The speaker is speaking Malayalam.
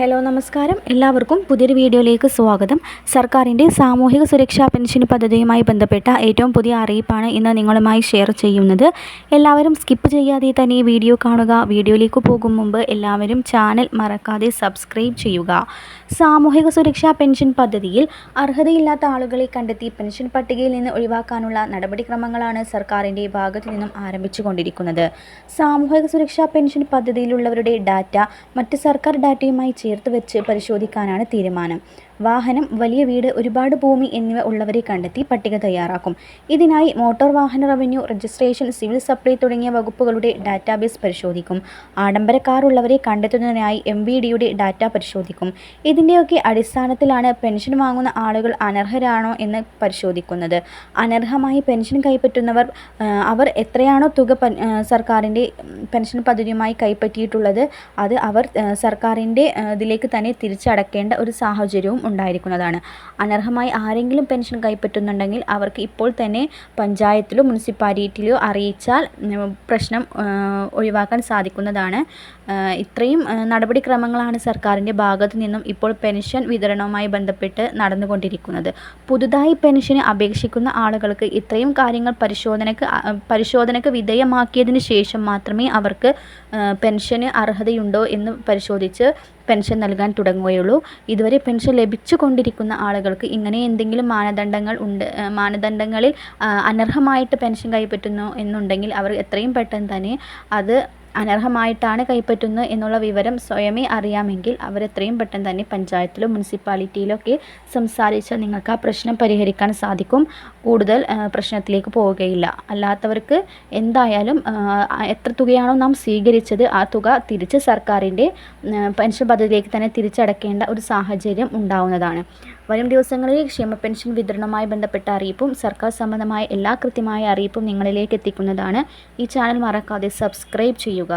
ഹലോ നമസ്കാരം. എല്ലാവർക്കും പുതിയൊരു വീഡിയോയിലേക്ക് സ്വാഗതം. സർക്കാരിന്റെ സാമൂഹിക സുരക്ഷാ പെൻഷൻ പദ്ധതിയുമായി ബന്ധപ്പെട്ട ഏറ്റവും പുതിയ അറിയിപ്പാണ് ഇന്ന് നിങ്ങളുമായി ഷെയർ ചെയ്യുന്നത്. എല്ലാവരും സ്കിപ്പ് ചെയ്യാതെ തന്നെ വീഡിയോ കാണുക. വീഡിയോയിലേക്ക് പോകും മുമ്പ് എല്ലാവരും ചാനൽ മറക്കാതെ സബ്സ്ക്രൈബ് ചെയ്യുക. സാമൂഹിക സുരക്ഷാ പെൻഷൻ പദ്ധതിയിൽ അർഹതയില്ലാത്ത ആളുകളെ കണ്ടെത്തി പെൻഷൻ പട്ടികയിൽ നിന്ന് ഒഴിവാക്കാനുള്ള നടപടിക്രമങ്ങളാണ് സർക്കാരിന്റെ ഭാഗത്തു നിന്നും ആരംഭിച്ചുകൊണ്ടിരിക്കുന്നത്. സാമൂഹിക സുരക്ഷാ പെൻഷൻ പദ്ധതിയിലുള്ളവരുടെ ഡാറ്റ മറ്റ് സർക്കാർ ഡാറ്റയുമായി ചേർത്ത് വെച്ച് പരിശോധിക്കാനാണ് തീരുമാനം. വാഹനം വലിയ വീട് ഒരുപാട് ഭൂമി എന്നിവ ഉള്ളവരെ കണ്ടെത്തി പട്ടിക തയ്യാറാക്കും. ഇതിനായി മോട്ടോർ വാഹന റവന്യൂ രജിസ്ട്രേഷൻ സിവിൽ സപ്ലൈ തുടങ്ങിയ വകുപ്പുകളുടെ ഡാറ്റാബേസ് പരിശോധിക്കും. ആഡംബര കാർ ഉള്ളവരെ കണ്ടെത്തുന്നതിനായി എം വി ഡിയുടെ ഡാറ്റ പരിശോധിക്കും. ഇതിന്റെയൊക്കെ അടിസ്ഥാനത്തിലാണ് പെൻഷൻ വാങ്ങുന്ന ആളുകൾ അനർഹരാണോ എന്ന് പരിശോധിക്കുന്നത്. അനർഹമായി പെൻഷൻ കൈപ്പറ്റുന്നവർ അവർ എത്രയാണോ തുക സർക്കാരിന്റെ പെൻഷൻ പദ്ധതിയുമായി കൈപ്പറ്റിയിട്ടുള്ളത് അത് അവർ സർക്കാരിന്റെ ഇതിലേക്ക് തന്നെ തിരിച്ചടക്കേണ്ട ഒരു സാഹചര്യവും ഉണ്ടായിരിക്കുന്നതാണ്. അനർഹമായി ആരെങ്കിലും പെൻഷൻ കൈപ്പറ്റുന്നുണ്ടെങ്കിൽ അവർക്ക് ഇപ്പോൾ തന്നെ പഞ്ചായത്തിലോ മുനിസിപ്പാലിറ്റിയിലോ അറിയിച്ചാൽ പ്രശ്നം ഒഴിവാക്കാൻ സാധിക്കുന്നതാണ്. ഇത്രയും നടപടിക്രമങ്ങളാണ് സർക്കാരിന്റെ ഭാഗത്തു നിന്നും ഇപ്പോൾ പെൻഷൻ വിതരണവുമായി ബന്ധപ്പെട്ട് നടന്നുകൊണ്ടിരിക്കുന്നത്. പുതുതായി പെൻഷന് അപേക്ഷിക്കുന്ന ആളുകൾക്ക് ഇത്രയും കാര്യങ്ങൾ പരിശോധനക്ക് പരിശോധനക്ക് വിധേയമാക്കിയതിന് ശേഷം മാത്രമേ അവർക്ക് പെൻഷന് അർഹതയുണ്ടോ എന്ന് പരിശോധിച്ച് പെൻഷൻ നൽകാൻ തുടങ്ങുകയുള്ളൂ. ഇതുവരെ പെൻഷൻ ലഭിച്ചു കൊണ്ടിരിക്കുന്ന ആളുകൾക്ക് ഇങ്ങനെ എന്തെങ്കിലും മാനദണ്ഡങ്ങൾ ഉണ്ട് മാനദണ്ഡങ്ങളിൽ അനർഹമായിട്ട് പെൻഷൻ കൈപ്പറ്റുന്നു എന്നുണ്ടെങ്കിൽ അവർ എത്രയും പെട്ടെന്ന് തന്നെ അത് അനർഹമായിട്ടാണ് കൈപ്പറ്റുന്നത് എന്നുള്ള വിവരം സ്വയമേ അറിയാമെങ്കിൽ അവർ എത്രയും പെട്ടെന്ന് തന്നെ പഞ്ചായത്തിലോ മുനിസിപ്പാലിറ്റിയിലോ ഒക്കെ സംസാരിച്ചാൽ നിങ്ങൾക്ക് ആ പ്രശ്നം പരിഹരിക്കാൻ സാധിക്കും. കൂടുതൽ പ്രശ്നത്തിലേക്ക് പോവുകയില്ല. അല്ലാത്തവർക്ക് എന്തായാലും എത്ര തുകയാണോ നാം സ്വീകരിച്ചത് ആ തുക തിരിച്ച് സർക്കാരിന്റെ പെൻഷൻ പദ്ധതിയിലേക്ക് തന്നെ തിരിച്ചടക്കേണ്ട ഒരു സാഹചര്യം ഉണ്ടാവുന്നതാണ്. വരും ദിവസങ്ങളിൽ ക്ഷേമ പെൻഷൻ വിതരണവുമായി ബന്ധപ്പെട്ട അറിയിപ്പും സർക്കാർ സംബന്ധമായ എല്ലാ കൃത്യമായ അറിയിപ്പും നിങ്ങളിലേക്ക് എത്തിക്കുന്നതാണ്. ഈ ചാനൽ മറക്കാതെ സബ്സ്ക്രൈബ് ചെയ്യുക.